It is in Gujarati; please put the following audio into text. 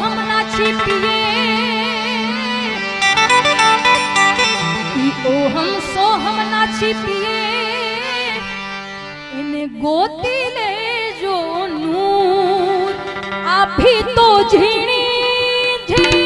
હમણાં છીપીએ. ઓહમ સો હમણાં છીપીએ. એને ગોતી લેજો નૂર આભી તો ઝીણી ઝીણી.